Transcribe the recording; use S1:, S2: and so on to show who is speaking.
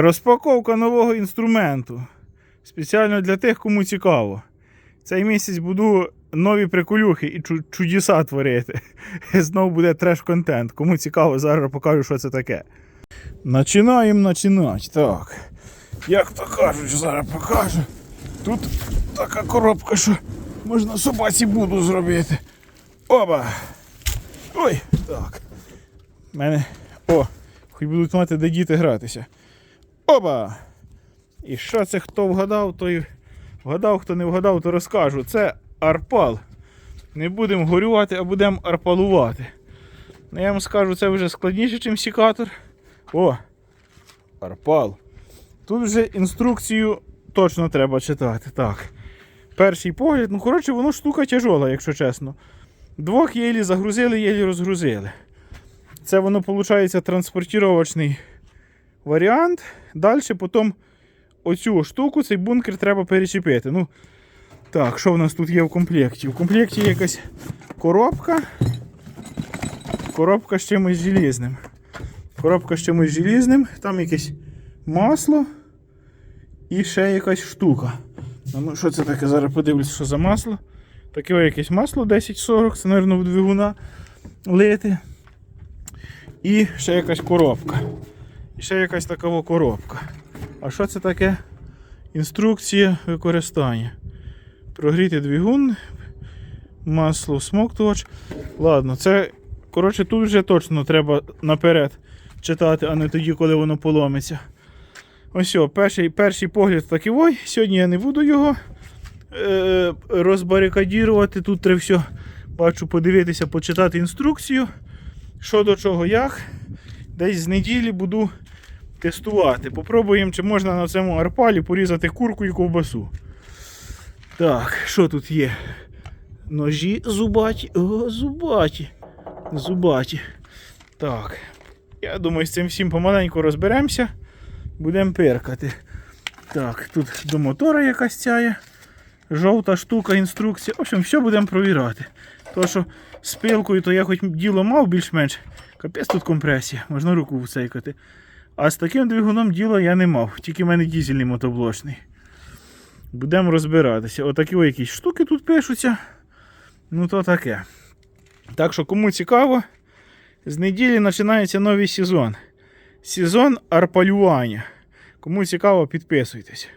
S1: Розпаковка нового інструменту. Спеціально для тих, кому цікаво. Цей місяць буду нові приколюхи і чу- чудеса творити. Знову буде треш-контент. Кому цікаво, зараз покажу, що це таке. Начинаємо починати. Так. Як то кажуть, зараз покажу. Тут така коробка, що можна собаці буду зробити. Оба! Ой, так. У мене. О, хоч будуть мати де діти гратися. Оба! І що це хто вгадав, той вгадав, хто не вгадав, то розкажу. Це арпал. Не будемо горювати, а будемо арпалувати. Ну, я вам скажу, це вже складніше, ніж сікатор. О! Арпал. Тут вже інструкцію точно треба читати. Так. Перший погляд, ну коротше, воно штука тяжола, якщо чесно. Двох єлі загрузили, єлі розгрузили. Це воно, виходить, транспортировочний варіант. Далі потім оцю штуку, цей бункер треба перечепити. Ну, так, що в нас тут є в комплекті? В комплекті є якась коробка. Коробка з чимось желізним. Коробка з чимось желізним, там якесь масло і ще якась штука. Ну, що це таке? Зараз подивлюсь, що за масло. Таке якесь масло 1040, це, мабуть, в двигуна лити. І ще якась коробка. І ще якась така коробка. А що це таке? Інструкція використання. Прогріти двигун, масло смоктувач. Ладно, це. Коротше, тут вже точно треба наперед читати, а не тоді, коли воно поломиться. Ось, о, перший, перший погляд такий ой. Сьогодні я не буду його е, розбарикадірувати. Тут треба все, бачу, подивитися, почитати інструкцію. Що до чого, як. Десь з неділі буду тестувати. Попробуємо, чи можна на цьому арпалі порізати курку і ковбасу. Так, що тут є? Ножі зубаті. О, зубаті. Зубаті. Так. Я думаю, з цим всім помаленьку розберемося. Будемо перкати. Так, тут до мотора якась цяє. Жовта штука, інструкція. В общем, все будемо провіряти. То, що з пилкою, то я хоч діло мав більш-менш. Капець тут компресія, можна руку вцейкати. А з таким двигуном діла я не мав, тільки в мене дізельний мотоблочний. Будемо розбиратися. Отакі о якісь штуки тут пишуться. Ну то таке. Так що, кому цікаво, з неділі починається новий сезон. Сезон арпалювання. Кому цікаво, підписуйтесь.